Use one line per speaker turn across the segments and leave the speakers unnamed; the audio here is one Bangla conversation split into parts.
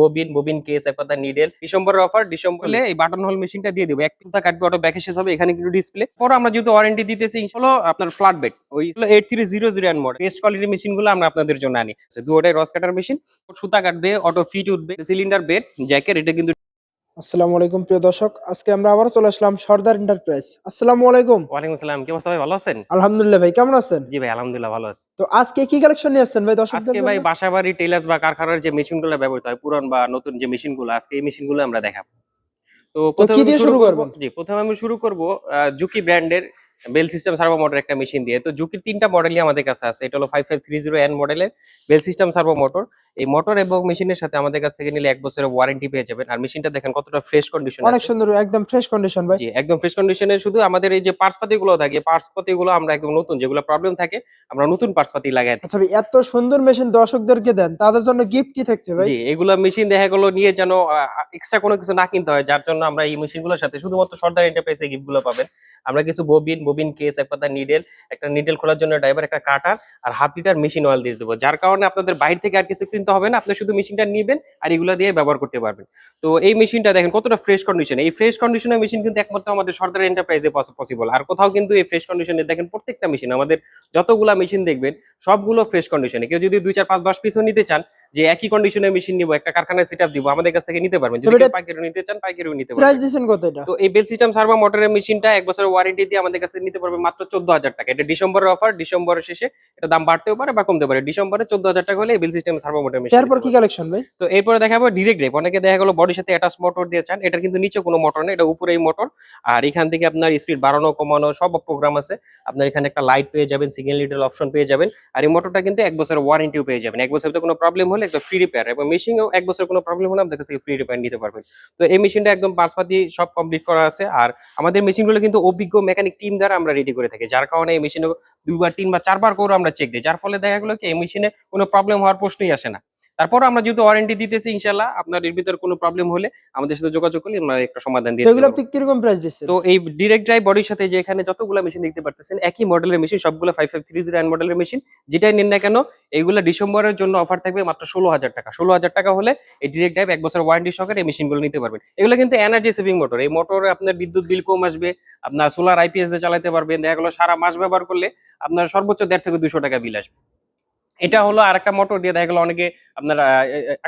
ববিন ববিন কেস এক কথা নিডেল ডিসেম্বরের অফার ডিসেম্বরে এই বাটন হোল মেশিনটা দিয়ে দেবো। এক পিতা কাটবে অটো ব্যাকে শেষ হবে এখানে কিন্তু ডিসপ্লে পর আমরা যেহেতু ওয়ারেন্টি দিতেছি হলো আপনার ফ্ল্যাট বেড ওই হলো eight three zero zero N model best কোয়ালিটির মেশিনগুলো আমরা আপনাদের জন্য আনি। দুটাই রস কাটার মেশিন সুতা কাটবে অটো ফিট উঠবে সিলিন্ডার বেড জ্যাকেট এটা কিন্তু
আসসালামু আলাইকুম প্রিয় দর্শক। আজকে আমরা আবার চলে আসলাম সর্দার এন্টারপ্রাইজ আসসালামু আলাইকুম।
ওয়ালাইকুম আসসালাম কি অবস্থা ভাই ভালো আছেন?
আলহামদুলিল্লাহ ভাই কেমন আছেন?
জি ভাই আলহামদুলিল্লাহ ভালো আছি।
তো আজকে কি কালেকশন নিয়ে আসছেন ভাই দর্শক
আজকে ভাই
বাসাবাড়ি
বাসা টেলার্স বা কারখানার যে মেশিনগুলো ব্যবহৃত হয় পুরান বা নতুন যে মেশিনগুলো আজকে এই মেশিনগুলো আমরা দেখাবো। তো প্রথমে
কি দিয়ে শুরু
করবো- জি প্রথমে আমি শুরু করব জুকি ব্র্যান্ডের বেল সিস্টেম সার্ভো মোটর একটা মেশিন দিয়ে। তো জুকির তিনটা মডেলই আমাদের কাছে আছে। এটা হলো five five three zero N মডেলের বেল সিস্টেম সার্ভো মোটর এই মোটর এবং মেশিনের সাথে আমাদের কাছ থেকে নিলে এক বছরের ওয়ারেন্টি পেয়ে যাবেন। আর মেশিনটা দেখেন কতটা ফ্রেশ কন্ডিশন
অনেক সুন্দর একদম ফ্রেশ কন্ডিশন ভাই।
জি একদম ফ্রেশ কন্ডিশনে শুধু আমাদের এই যে পার্টস পাতি গুলো থাকে পার্টস পাতি গুলো আমরা একদম নতুন যেগুলো প্রবলেম থাকে আমরা নতুন পার্টস পাতি লাগাই।
আচ্ছা ভাই এত সুন্দর মেশিন দর্শকদেরকে দেন তাদের জন্য গিফট কি থাকছে ভাই?
জি এগুলা মেশিন দেখা গেলো নিয়ে যেন এক্সট্রা কোনো কিছু না কিনতে হয় যার জন্য আমরা এই মেশিনগুলোর সাথে শুধুমাত্র সর্দার এন্টারপ্রাইজে গিফটগুলো পাবেন। আমরা কিছু ববিন ববিন কেস এক নিডেল একটা নিডেল খোলার জন্য ড্রাইভার একটা কাটার আর হাফ লিটার মেশিন অয়েল দিয়ে দেবো। যার কারণে আপনাদের বাইরে থেকে আর কিছু কিনতে হবে না, আপনি শুধু মেশিনটা নিবেন আর এগুলো দিয়ে ব্যবহার করতে পারবেন। তো এই মেশিনটা দেখেন কতটা ফ্রেশ কন্ডিশন এই ফ্রেশ কন্ডিশনের মেশিন কিন্তু একমাত্র আমাদের সর্দার এন্টারপ্রাইজে পসিবল আর কোথাও কিন্তু এই ফ্রেশ কন্ডিশনে দেখেন প্রত্যেকটা মেশিন আমাদের যতগুলা মেশিন দেখবেন, সবগুলো ফ্রেশ কন্ডিশনে কেউ যদি দুই, চার, পাঁচ, দশ পিসও নিতে চান যে একই কন্ডিশনের মেশিন নিবো একটা কারখানায় সেট দিব আমাদের কাছ থেকে নিতে পারবেন। যদি
এটা-
পাইকারিও নিতে চান পাইকারিও নিতে পারবেন।
প্রাইস দিচ্ছেন কত এটা?
তো এই বেল সিস্টেম সার্ভো মোটরের মেশিনটা এক বছরের ওয়ারেন্টি দিয়ে আমাদের কাছ থেকে নিতে পারবে মাত্র চোদ্দ হাজার টাকা। এটা ডিসেম্বরের অফার ডিসেম্বরের শেষে এটা দাম বাড়তেও পারে বা কমতে পারে। ডিসেম্বরে চোদ্দ হাজার টাকা হলে এই bell system servo motor machine
তারপর কি কালেকশন ভাই?
তো এরপরে দেখাবো ডিরেক্ট রেপ অনেকে দেখা গেল বডির সাথে অ্যাটাচ মোটর দিয়ে চান। এটার কিন্তু নিচে কোনো মোটর নেই এটা উপরেই মোটর আর এখান থেকে আপনার স্পিড বাড়ানো কমানো সব প্রোগ্রাম আছে। আপনার এখানে একটা লাইট পেয়ে যাবেন সিগন্যাল লিডার অপশন পেয়ে যাবেন। আর এই মোটরটা কিন্তু এক বছরের ওয়ারেন্টিও পেয়ে যাবেন। এক বছরের কোনো প্রবলেম হলে একটা ফ্রি রিপেয়ার এবং মেশিনও এক বছর কোনো প্রবলেম হলে আপনার কাছ থেকে ফ্রি রিপেয়ার নিতে পারবেন। তো এই মেশিনটা একদম পাঁচপাতি সব কমপ্লিট করা আছে আর আমাদের মেশিনগুলো কিন্তু অভিজ্ঞ মেকানিক টিম দ্বারা আমরা রেডি করে থাকি। যার কারণে এই মেশিনে দুইবার, তিনবার, চারবার করে আমরা চেক দিই। যার ফলে দেখা গেলো কি এই মেশিনে কোনো প্রবলেম হওয়ার প্রশ্নই আসে না। তারপর আমরা যেহেতু ওয়ারেন্টি দিতেছি ইনশাল্লাহ আপনার এর ভিতরে কোনো প্রবলেম হলে আমাদের সাথে যোগাযোগ করলে আমরা একটা সমাধান দিয়ে
এগুলো কীরকম প্রাইস দিচ্ছেন?
তো এই ডিরেক্ট ড্রাইভ বডির সাথে যে এখানে যতগুলো মেশিন দেখতে পারতেছেন একই মডেলের মেশিন সবগুলো ফাইভ ফাইভ থ্রি জিরো মডেলের মেশিন যেটাই নিন না কেন এইগুলো ডিসেম্বরের জন্য অফার থাকবে মাত্র ষোলো হাজার টাকা। ষোলো হাজার টাকা হলে এই ডিরেক্ট ড্রাইভ এক বছর ওয়ারেন্টি সহকারে এই মেশিনগুলো নিতে পারবেন। এগুলো কিন্তু এনার্জি সেভিং মোটর এই মোটরে আপনার বিদ্যুৎ বিল কম আসবে আপনার সোলার আইপিএস দিয়ে চালাতে পারবেন দেখা গেলো সারা মাস ব্যবহার করলে আপনার সর্বোচ্চ দেড় থেকে দুশো টাকা বিল আসবে। এটা হলো আর একটা মোটর দিয়ে দেখা গেলো অনেকে আপনার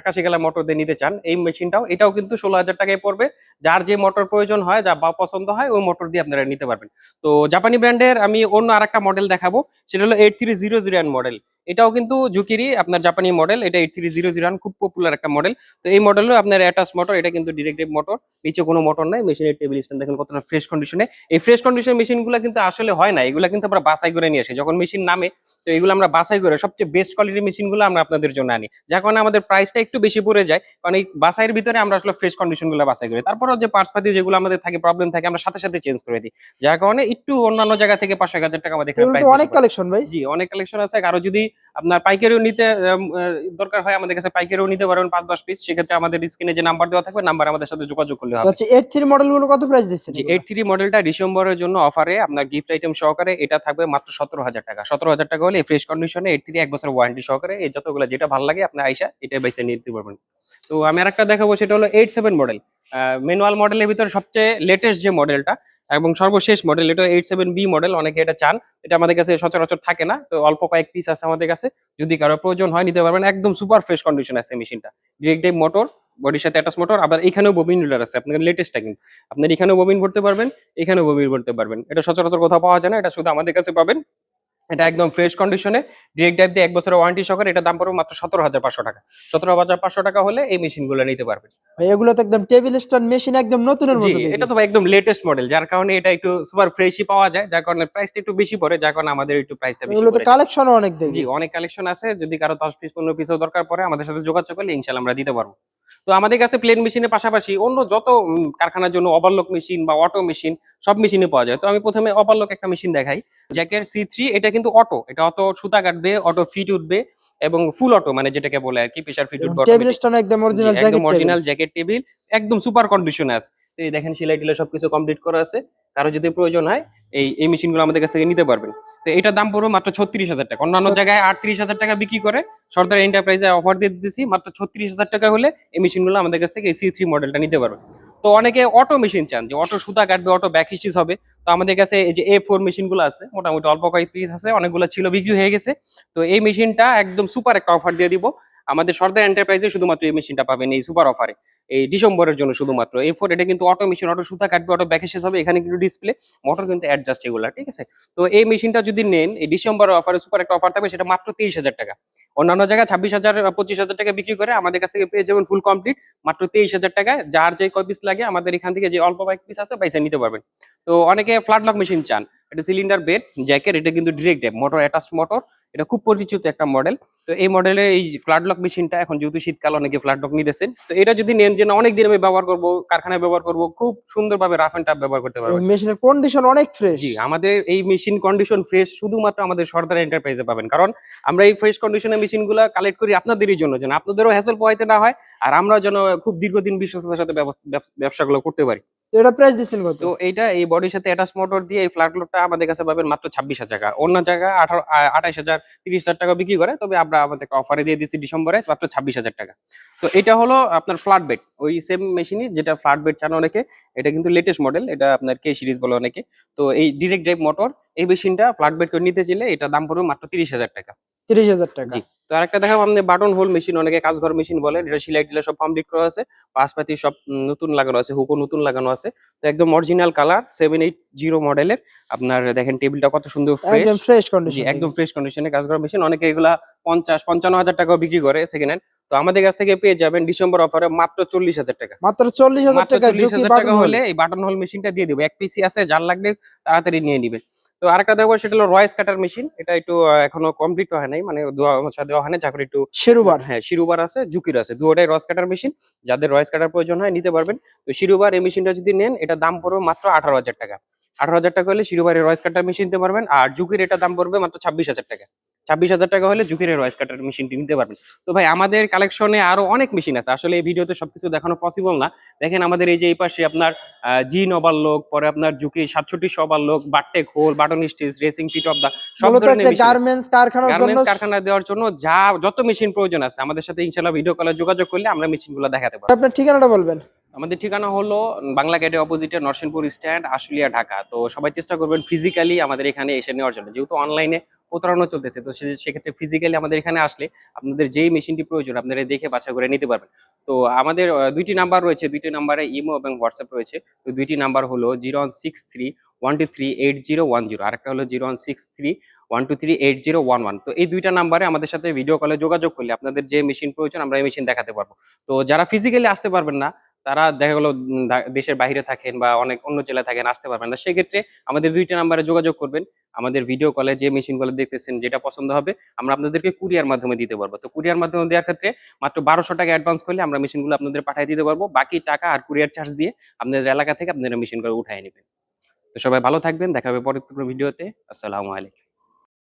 আকাশে গেলা মোটর দিয়ে নিতে চান। এই মেশিনটাও এটাও কিন্তু ষোলো হাজার টাকায় পড়বে। যার যে মোটর প্রয়োজন হয়, যা বা পছন্দ হয়, ওই মোটর দিয়ে আপনারা নিতে পারবেন। তো জাপানি ব্র্যান্ডের আমি অন্য আর একটা মডেল দেখাবো। সেটা হলো eight three zero zero model এটাও কিন্তু জুকিরই আপনার জাপানি মডেল এটা এইট থ্রি জিরো জিরো খুব পপুলার একটা মডেল তো এই মডেলও আপনার অ্যাটাচ মোটর এটা কিন্তু ডিরেক্ট মোটর নিচে কোনো মোটর নাই মেশিনের টেবিল স্ট্যান্ড দেখেন কতটা ফ্রেশ কন্ডিশনে এই ফ্রেশ কন্ডিশন মেশিনগুলো কিন্তু আসলে হয় না এগুলো কিন্তু আমরা বাছাই করে নিয়ে আসি। যখন মেশিন নামে তো এগুলো আমরা বাছাই করে সবচেয়ে বেস্ট কোয়ালিটির মেশিনগুলো আমরা আপনাদের জন্য আনি। যার কারণে আমাদের প্রাইসটা একটু বেশি পড়ে যায় কারণ এই বাছাইয়ের ভিতরে আমরা আসলে ফ্রেশ কন্ডিশনগুলো বাছাই করি। তারপরও যে পার্টস পাতি যেগুলো আমাদের থাকে প্রবলেম থাকে আমরা সাথে সাথে চেঞ্জ করে দিই। যার কারণে একটু অন্যান্য জায়গা থেকে পাঁচশো হাজার টাকা আমাদের
অনেক কালেকশন ভাই।
জি অনেক কালেকশন আছে। কারও যদি আপনার পাইকারিও নিতে দরকার হয় আমাদের কাছে পাইকারিও নিতে পারবেন পাঁচ দশ পিস সেক্ষেত্রে আমাদের স্ক্রিনে যে নাম্বার দেওয়া থাকবে নাম্বার আমাদের সাথে যোগাযোগ করলে হবে।
হচ্ছে এইট থ্রি মডেলগুলো কত প্রাইস দিচ্ছেন
জি এইট থ্রি মডেলটা ডিসেম্বরের জন্য অফারে আপনার গিফট আইটেম সহকারে এটা থাকবে মাত্র সতেরো হাজার টাকা। সতেরো হাজার টাকা হলে ফ্রেশ কন্ডিশনে এইট থ্রি এক বছর ওয়ারেন্টি সহকারে এই যতগুলো যেটা ভালো লাগে আপনি আইসা এটা বেছে নিতে পারবেন। তো আমি আরেকটা দেখাবো সেটা হলো এইট সেভেন মডেল ম্যানুয়াল মডেলের ভিতরে সবচেয়ে লেটেস্ট যে মডেলটা এবং সর্বশেষ মডেল এটা এইট সেভেন বি মডেল অনেকে এটা চান। এটা আমাদের কাছে সচরাচর থাকে না, তো অল্প কয়েক পিস আছে আমাদের কাছে। যদি কারও প্রয়োজন হয়, নিতে পারবেন। একদম সুপার ফ্রেশ কন্ডিশন আছে মেশিনটা ডিরেক্ট মোটর বডির সাথে অ্যাটাচ মোটর আবার এখানেও ববিন রুলার আছে। আপনার লেটেস্টটা কিন্তু। আপনার এখানেও ববিন ভরতে পারবেন, এখানেও ববিন ভরতে পারবেন। এটা সচরাচর কোথাও পাওয়া যায় না, এটা শুধু আমাদের কাছে পাবেন। এটা একদম ফ্রেশ কন্ডিশনে ডিরেক্ট ড্রাইভ দিয়ে এক বছরের ওয়ারেন্টি সহকারে এটা দাম পড়বে মাত্র সতেরো হাজার পাঁচশো টাকা। সতেরো হাজার পাঁচশো টাকা হলে এই মেশিনগুলো নিতে পারবেন।
এগুলো তো একদম টেবিল স্ট্যান্ড মেশিন একদম নতুন
এটা তো একদম লেটেস্ট মডেল যার কারণে এটা একটু সুপার ফ্রেশই পাওয়া যায় যার কারণে প্রাইসটা একটু বেশি পড়ে যার কারণে আমাদের একটু প্রাইসটা বেশি
এগুলো তো কালেকশন অনেক দেখি।
জি অনেক কালেকশন আছে যদি কারও দশ পিস পনেরো পিসও দরকার পড়ে আমাদের সাথে যোগাযোগ করলে ইনশাল্লাহ আমরা দিতে পারব। তো আমাদের কাছে প্লেন মেশিনের পাশাপাশি অন্য যত কারখানার জন্য ওভারলক মেশিন বা অটো মেশিন সব মেশিনে পাওয়া যায়। তো আমি প্রথমে ওভারলক একটা মেশিন দেখাই। জ্যাকের সি থ্রি এটা কিন্তু অটো এটা অটো সুতা কাটবে অটো ফিট উঠবে এবং ফুল অটো মানে যেটাকে বলে আর কি প্রেশার ফিট উঠবে
টেবিল। স্ট্যান্ড একদম অরিজিনাল জ্যাকেট
টেবিল একদম সুপার কন্ডিশনে আছে। এই দেখেন সেলাই টিলাই সবকিছু কমপ্লিট করা আছে। কারও যদি প্রয়োজন হয় এই এই মেশিনগুলো আমাদের কাছ থেকে নিতে পারবেন। তো এটার দাম পড়বে মাত্র ছত্রিশ হাজার টাকা। অন্যান্য জায়গায় আটত্রিশ হাজার টাকা বিক্রি করে সর্দার এন্টারপ্রাইজে অফার দিয়ে দিতেছি মাত্র ছত্রিশ হাজার টাকা হলে এই মেশিনগুলো আমাদের কাছ থেকে এই সি থ্রি মডেলটা নিতে পারবে তো অনেকে অটো মেশিন চান যে অটো সুতা কাটবে অটো ব্যাক হিসিস হবে। তো আমাদের কাছে এই যে এ ফোর মেশিনগুলো আছে মোটামুটি অল্প কয়েক পিস আছে অনেকগুলো ছিল বিক্রি হয়ে গেছে। তো এই মেশিনটা একদম সুপার একটা অফার দিয়ে দিব। আমাদের সর্দার এন্টারপ্রাইজে শুধুমাত্র এই মেশিনটা পাবেন, এই সুপার অফারে এই ডিসেম্বরের জন্য শুধুমাত্র। এই ফোর এটা কিন্তু অটো মেশিন অটো সুতা কাটবে অটো ব্যাক হবে, এখানে কিন্তু ডিসপ্লে মোটর কিন্তু অ্যাডজাস্ট এগুলা, ঠিক আছে? তো এই মেশিনটা যদি নেন, এই ডিসেম্বর অফারে সুপার একটা অফার থাকবে, সেটা মাত্র তিরিশ হাজার টাকা। অন্যান্য জায়গায় ছাব্বিশ হাজার, পঁচিশ হাজার টাকা বিক্রি করে আমাদের কাছ থেকে পেয়ে যাবেন ফুল কমপ্লিট মাত্র তেইশ হাজার টাকায় যার যে কয় পিস লাগে, আমাদের এখান থেকে যে অল্প কয়েক পিস আছে পয়সা নিতে পারবেন। তো অনেকে ফ্ল্যাট লক মেশিন চান। এটা সিলিন্ডার বেড জ্যাকের এটা কিন্তু ডিরেক্ট মোটর অ্যাটাচড মোটর এটা খুব পরিচিত একটা মডেল তো এই মডেলের এই ফ্ল্যাট লক মেশিনটা এখন যেহেতু শীতকাল অনেকে ফ্ল্যাট লক নিতেছেন। তো এটা যদি নেন যে না অনেক দিন আমি ব্যবহার করব কারখানায় ব্যবহার করব খুব সুন্দরভাবে রাফ এন্ড টাফ ব্যবহার করতে পারবেন।
মেশিনের কন্ডিশন অনেক ফ্রেশ
জি আমাদের এই মেশিন কন্ডিশন ফ্রেশ শুধুমাত্র আমাদের সর্দার এন্টারপ্রাইজে পাবেন। কারণ আমরা এই ফ্রেশ কন্ডিশনের মেশিনগুলো কালেক্ট করি আপনাদেরই জন্য যেন আপনাদেরও হ্যাসেল পোহাইতে না হয় আর আমরা যেন খুব দীর্ঘদিন বিশ্বস্ততার সাথে ব্যবস- ব্যবস- ব্যবসাগুলো করতে পারি।
তো এটা প্রাইস দিচ্ছেন কত?
তো এইটা এই বডির সাথে অ্যাটাচ মোটর দিয়ে এই ফ্ল্যাট লোডটা আমাদের কাছে পাবেন মাত্র হাজার টাকা। অন্য জায়গায় আঠারো আঠাইশ হাজার তিরিশ হাজার টাকা বিক্রি করে তবে আমরা আমাদের অফারে দিয়ে দিচ্ছি ডিসেম্বরে মাত্র ছাব্বিশ হাজার টাকা। তো এটা হলো আপনার ফ্ল্যাট বেড ওই সেম মেশিনই যেটা ফ্ল্যাট বেড চান অনেকে এটা কিন্তু লেটেস্ট মডেল এটা আপনার কে সিরিজ বলে অনেকে। তো এই ডিরেক্ট ড্রাইভ মোটর এই মেশিনটা ফ্ল্যাট বেড করে নিতে চাইলে এটা দাম পড়বে মাত্র তিরিশ হাজার টাকা।
তিরিশ হাজার টাকা।
জি। তো আরেকটা দেখাবো আপনি বাটন হোল মেশিন অনেকে কাজঘর মেশিন বলেন এটা সিলাই টিলাই সব কমপ্লিট করা আছে। পাশপাতি সব নতুন লাগানো আছে হুকো নতুন লাগানো আছে। তো একদম original colour seven eight zero মডেলের আপনার দেখেন টেবিলটা কত সুন্দর ফ্রেশ
একদম ফ্রেশ কন্ডিশন
একদম ফ্রেশ কন্ডিশনে কাজ করা মেশিন। অনেকে এগুলা পঞ্চাশ পঞ্চান্ন হাজার টাকাও বিক্রি করে সেকেন্ড হ্যান্ড তো আমাদের কাছ থেকে পেয়ে যাবেন ডিসেম্বর অফারে মাত্র চল্লিশ হাজার টাকা।
মাত্র চল্লিশ হাজার টাকা
হলে। এই বাটন হোল মেশিনটা দিয়ে দেবো। এক পিসি আছে যার লাগবে তাড়াতাড়ি নিয়ে নিবে তো আরেকটা দেখব সেটা হলো রয়েস কাটার মেশিন এটা একটু এখনও কমপ্লিট হয় নাই মানে দেওয়া হয় না চাকরি একটু
শিরুবার
হ্যাঁ শিরুবার আছে জুকির আছে। দুটাই রয়েস কাটার মেশিন যাদের রয়েস কাটার প্রয়োজন হয় নিতে পারবেন। তো শিরুবার এই মেশিনটা যদি নেন এটা দাম পড়বে মাত্র আঠারো হাজার টাকা। আঠারো হাজার টাকা হলে শিরুবারের রয়েস কাটার মেশিন নিতে পারবেন আর জুকির এটা দাম পড়বে মাত্র ছাব্বিশ হাজার টাকা। ছাব্বিশ হাজার টাকা হলে জুকির রয়েস কাটার মেশিনটি নিতে পারবেন। তো ভাই আমাদের কালেকশনে আরও অনেক মেশিন আছে। আসলে এই ভিডিওতে সবকিছু দেখানো পসিবল না। দেখেন আমাদের এই যে এই পাশে আপনার জি নবার লোক পরে আপনার জুকি সাতষট্টি সবার লোক বাটটেক hole button stitch racing fit of the সব ধরনের
গার্মেন্টস কারখানার জন্য
কারখানা দেওয়ার জন্য যা যত মেশিন প্রয়োজন আছে আমাদের সাথে ইনশাল্লাহ ভিডিও কলে যোগাযোগ করলে আমরা মেশিনগুলো দেখাতে পারব।
আপনার ঠিকানাটা বলবেন?
আমাদের ঠিকানা হলো বাংলা গেটের অপোজিটে নরসিংপুর স্ট্যান্ড আশুলিয়া ঢাকা। তো সবাই চেষ্টা করবেন ফিজিক্যালি আমাদের এখানে এসে নেওয়ার জন্য। যেহেতু অনলাইনে প্রতারণা চলতেছে। তো সেক্ষেত্রে ফিজিক্যালি আমাদের এখানে আসলে আপনাদের যেই মেশিনটি প্রয়োজন, আপনারা দেখে বাছা করে নিতে পারবেন। তো আমাদের দুইটি নাম্বার রয়েছে, দুইটি নাম্বারে ইমো এবং হোয়াটসঅ্যাপ রয়েছে। তো দুইটি নাম্বার হলো zero one six three one two three eight zero one zero আরেকটা হলো zero one six three one two three eight zero one one তো এই দুইটা নাম্বারে আমাদের সাথে ভিডিও কলে যোগাযোগ করলে আপনাদের যে মেশিন প্রয়োজন, আমরা এই মেশিন দেখাতে পারব। তো যারা ফিজিক্যালি আসতে পারবেন না তারা দেখা গেলো দেশের বাইরে থাকেন বা অনেক অন্য জেলায় থাকেন, আসতে পারবেন না। সেক্ষেত্রে আমাদের দুইটা নাম্বারে যোগাযোগ করবেন। আমাদের ভিডিও কলে যে মেশিনগুলো দেখতেছেন, যেটা পছন্দ হবে, আমরা আপনাদেরকে কুরিয়ার মাধ্যমে দিতে পারব। তো কুরিয়ার মাধ্যমে দেওয়ার ক্ষেত্রে মাত্র বারোশো টাকা অ্যাডভান্স করলে আমরা মেশিনগুলো আপনাদের পাঠিয়ে দিতে পারব। বাকি টাকা আর কুরিয়ার চার্জ দিয়ে আপনাদের এলাকা থেকে আপনারা মেশিনগুলো উঠাই নেবেন। তো সবাই ভালো থাকবেন। দেখা হবে পরবর্তী ভিডিওতে আসসালামু আলাইকুম।